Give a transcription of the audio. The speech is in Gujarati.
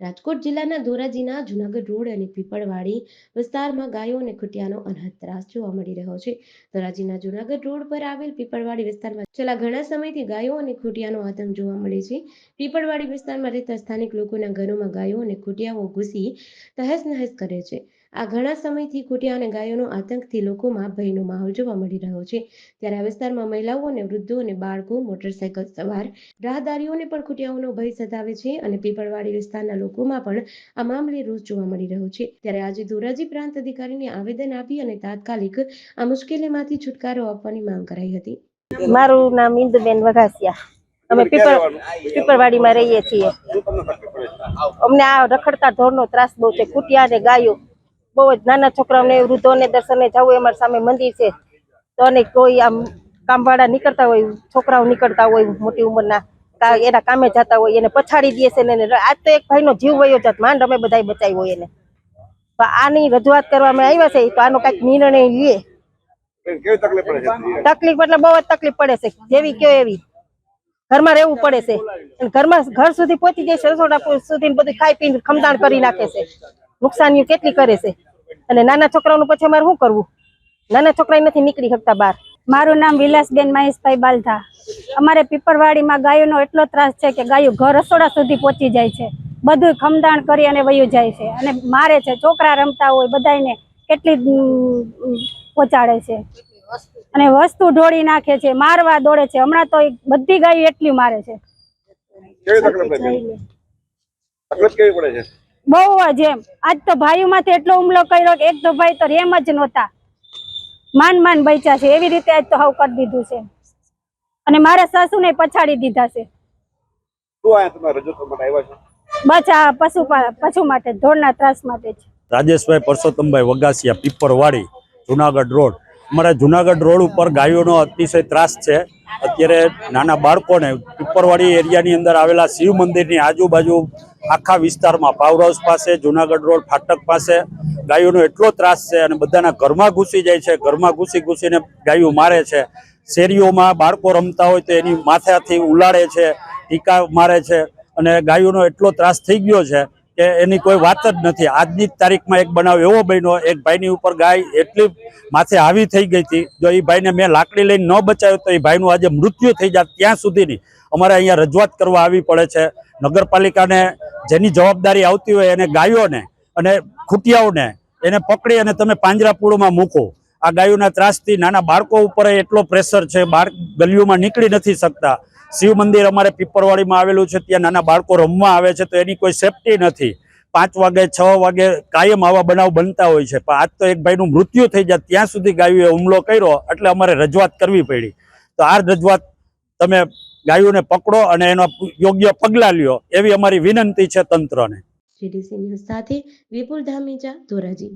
રાજકોટ જિલ્લાના ધોરાજીના જુનાગઢ રોડ અને પીપળવાડી વિસ્તારમાં ગાયો અને ખૂટિયાનો અનહદ ત્રાસ જોવા મળી રહ્યો છે. ધોરાજીના જુનાગઢ રોડ પર આવેલ પીપળવાડી વિસ્તારમાં છેલ્લા ઘણા સમયથી ગાયો અને ખૂટિયાનો આતંક જોવા મળે છે. પીપળવાડી વિસ્તારમાં રહેતા સ્થાનિક લોકોના ઘરોમાં ગાયો અને ખૂટિયાઓ ઘૂસી તહેસ નહેસ કરે છે. આ ઘણા સમયથી ખૂટિયા અને ગાયોનો આતંકથી લોકોમાં ભયનો માહોલ જોવા મળી રહ્યો છે. ત્યારે આ વિસ્તારમાં મહિલાઓ અને વૃદ્ધો અને બાળકો મોટરસાયકલ સવાર રાહદારીઓને પણ ખૂટિયાઓનો ભય સતાવે છે અને પીપળવાડી વિસ્તારના લોકોમાં પણ આ મામલે રોષ જોવા મળી રહ્યો છે. ત્યારે આજે ધોરાજી પ્રાંત અધિકારીને આવેદન આપી અને તાત્કાલિક આ મુશ્કેલીમાંથી છુટકારો આપવાની માંગ કરાઈ હતી. મારું નામ ઇન્દુબેન વઘાસિયા. અમે પીપળ પીપળવાડીમાં રહીએ છીએ. અમને આ રખડતા ઢોરનો ત્રાસ બહુ છે. કુટિયા અને ગાયો બહુ જ નાના છોકરાઓને વૃદ્ધોને દર્શને જવું અમારી સામે મંદિર છે. તો અને કોઈ આમ કામવાળા નીકળતા હોય છોકરાઓ નીકળતા હોય મોટી ઉંમરના એના કામે જતા હોય એને પછાડી દે છે ને આજ તો એક ભાઈનો જીવ વયો જાત માંડ અમે બધા બચાવ્યો હોય એને. આની રજૂઆત કરવામાં આવ્યા છે તો આનો કંઈક નિર્ણય લે. તકલીફ એટલે બહુ જ તકલીફ પડે છે જેવી કયો એવી. ઘરમાં રહેવું પડે છે. અને ઘરમાં ઘર સુધી પહોંચી જાય છે રસોડા સુધી બધું ખાઈ પીને ખમદાણ કરી નાખે છે. નુકસાનીઓ કેટલી કરે છે? અને નાના છોકરાઓનું પછી અમારે શું કરવું? નાના છોકરા નથી નીકળી શકતા બહાર. મારું નામ વિલાસબેન મહેશભાઈ બાલધા. અમારે પીપળવાડીમાં ગાયોનો એટલો ત્રાસ છે કે ગાયો ઘર રસોડા સુધી પહોંચી જાય છે. બધું ખમદાણ કરી અને વયું જાય છે. અને મારે છે છોકરા રમતા હોય બધાને કેટલી પહોંચાડે છે. અને વસ્તુ ઢોળી નાખે છે મારવા દોડે છે. હમણાં તો બધી ગાયો એટલી મારે છે. કેવી તકલીફ પડે? છે તકલીફ કેવી પડે છે? બહુ જ એમ. આજ તો ભાઈઓમાંથી એટલો હુમલો કર્યો કે એક તો ભાઈ તો રેમ જ નહોતા. માન માન બચ્યા છે. એવી રીતે આજ તો હાવ કરી દીધું છે. અને મારા સાસુને પછાડી દીધા છે. બસ આ પશુ પશુ માટે ઢોરના ત્રાસ માટે જ. રાજેશભાઈ પરસોત્તમભાઈ વગાસિયા પીપરવાડી જુનાગઢ રોડ. અમારા જુનાગઢ રોડ ઉપર ગાયોનો અતિશય ત્રાસ છે. અત્યારે નાના બાળકોને પીપરવાડી એરિયાની અંદર આવેલા શિવ મંદિરની આજુબાજુ આખા વિસ્તારમાં પાવર હાઉસ પાસે, જુનાગઢ રોડ, ફાટક પાસે. ગાયોનો એટલો ત્રાસ છે અને બધાના ઘરમાં ઘૂસી જાય છે. ઘરમાં ઘૂસી ઘૂસીને ગાયો મારે છે. શેરીઓમાં બાળકો રમતા હોય તો એની માથાથી ઉલાડે છે, ટીકા મારે છે અને ગાયોનો એટલો ત્રાસ થઈ ગયો છે કે એની કોઈ વાત જ નથી. આજની જ તારીખમાં એક બનાવ એવો બન્યો, એક ભાઈની ઉપર ગાય એટલી માથે આવી થઈ ગઈ હતી. જો એ ભાઈને મેં લાકડી લઈને ન બચાવ્યો તો એ ભાઈનું આજે મૃત્યુ થઈ જાય ત્યાં સુધીની. અમારે અહીંયા રજૂઆત કરવા આવી પડે છે. નગરપાલિકાને જેની જવાબદારી આવતી હોય એને ગાયોને અને ખૂટિયાઓને એને પકડી અને તમે પાંજરાપોળમાં મૂકો. આ ગાયોના ત્રાસથી નાના બાળકો ઉપર એટલો પ્રેશર છે બાળક ગલીઓમાં નીકળી નથી શકતા. શિવ મંદિર અમારે પીપરવાડીમાં આવેલું છે, ત્યાં નાના બાળકો રમવા આવે છે, તો એની કોઈ સેફટી નથી. પાંચ વાગે, છ વાગે કાયમ આવા બનાવ બનતા હોય છે. પણ આજ તો એક ભાઈનું મૃત્યુ થઈ જાય, ત્યાં સુધી ગાયોએ હુમલો કર્યો, એટલે અમારે રજૂઆત કરવી પડી. તો આ રજૂઆત તમે ગાયોને પકડો અને એનો યોગ્ય પગલાં લ્યો, એવી અમારી વિનંતી છે તંત્રને. સાથે વિપુલ ધામીજા ધોરાજી.